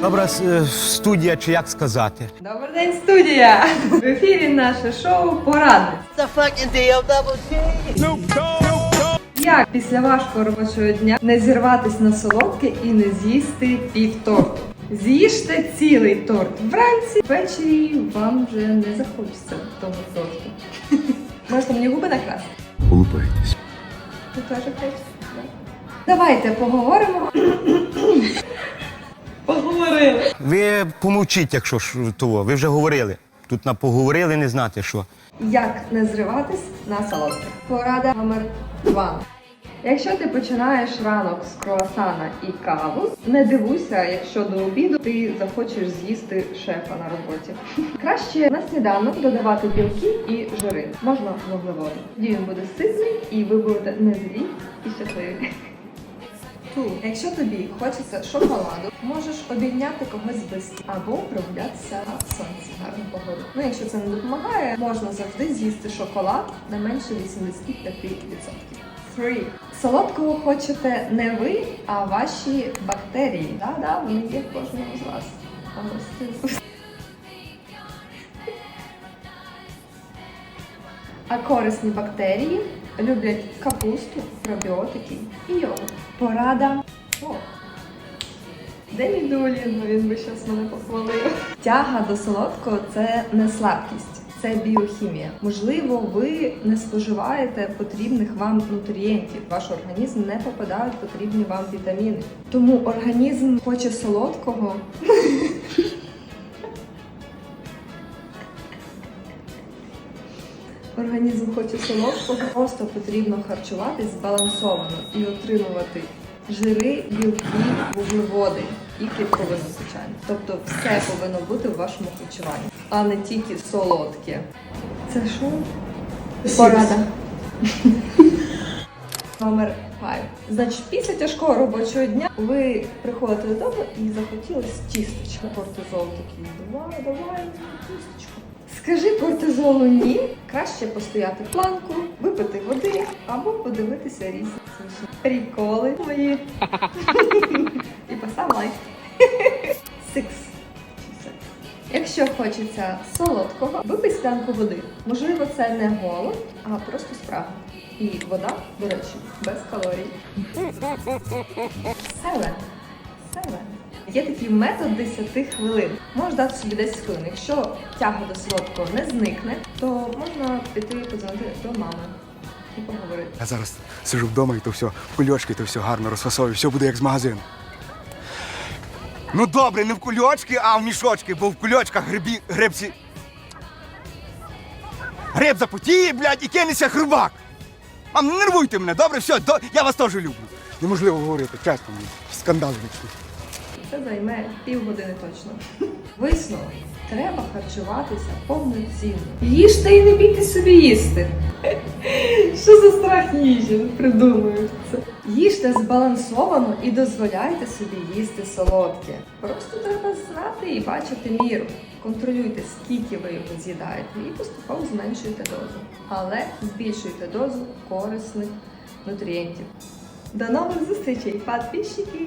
Добра е, студія, чи як сказати. Добрий день, студія! В ефірі наше шоу Порадник. the fucking DLWG. Як після важкого робочого дня не зірватись на солодке і не з'їсти пів торту? З'їжте цілий торт вранці, ввечері вам вже не захочеться того торту. Можете мені губи накрасти? Улыбайтесь. Ти теж хочеш? Давайте поговоримо. Поговорили. Помовчіть, якщо ж того. Ви вже говорили. Тут на поговорили, не знати що. Як не зриватись на солодке? Порада номер 2. Якщо ти починаєш ранок з круасана і каву, не дивуйся, якщо до обіду ти захочеш з'їсти шефа на роботі. Краще на сніданок додавати білки і жири. Можна вуглеводи. Він буде ситний і ви будете не злі і щасливі. Ту, якщо тобі хочеться шоколаду, можеш обійняти когось близьких або прогулятися на сонці. Гарну погоду. Ну, якщо це не допомагає, можна завжди з'їсти шоколад не менше 85%. Free. Солодкого хочете не ви, а ваші бактерії. Да-да, вони є в кожному з вас. А корисні бактерії люблять капусту, пробіотики і йогурт. Порада. О, де мій Він би щас мене похвалив. Тяга до солодкого це не слабкість, це біохімія. Можливо, ви не споживаєте потрібних вам нутрієнтів. Ваш організм не попадають потрібні вам вітаміни. Тому організм хоче солодкого. Організм хоче солодкого, просто потрібно харчуватись збалансовано і отримувати жири, білки, вуглеводи і клітковини, звичайно. Тобто все повинно бути в вашому харчуванні, а не тільки солодке. Це що? Порада. Номер 5. Значить, після тяжкого робочого дня ви приходите додому і захотілось тістечка. Кортизол такий. Давай, давай, тістечко. Скажи кортизолу ні. Краще постояти планку, випити води або подивитися різні приколи мої. І постав лайк. Six. Якщо хочеться солодкого, випий склянку води. Можливо, це не голод, а просто спрага. І вода, до речі, без калорій. Seven. Seven. Є такий метод 10 хвилин. Можеш дати собі 10 хвилин. Якщо тяга до солодкого не зникне, то можна піти подзвонити до мами і поговорити. Я зараз сижу вдома і то все, в кульочки, то все гарно розфасовую, все буде як з магазину. Ну добре, не в кульочки, а в мішочки, бо в кульочках грибі, грибці. Гриб запотіє, блядь, і кинеться хрубак. Мам, не нервуйте мене, добре, все, до... я вас теж люблю. Неможливо говорити, чесно мені. Скандал вічний. Це займе півгодини точно. Висновок. Треба харчуватися повноцінно. Їжте і не бійте собі їсти. Що за страх їжі? Придумують це. Їжте збалансовано і дозволяйте собі їсти солодке. Просто треба знати і бачити міру. Контролюйте, скільки ви його з'їдаєте, і поступово зменшуйте дозу. Але збільшуйте дозу корисних нутрієнтів. До нових зустрічей, підписчики!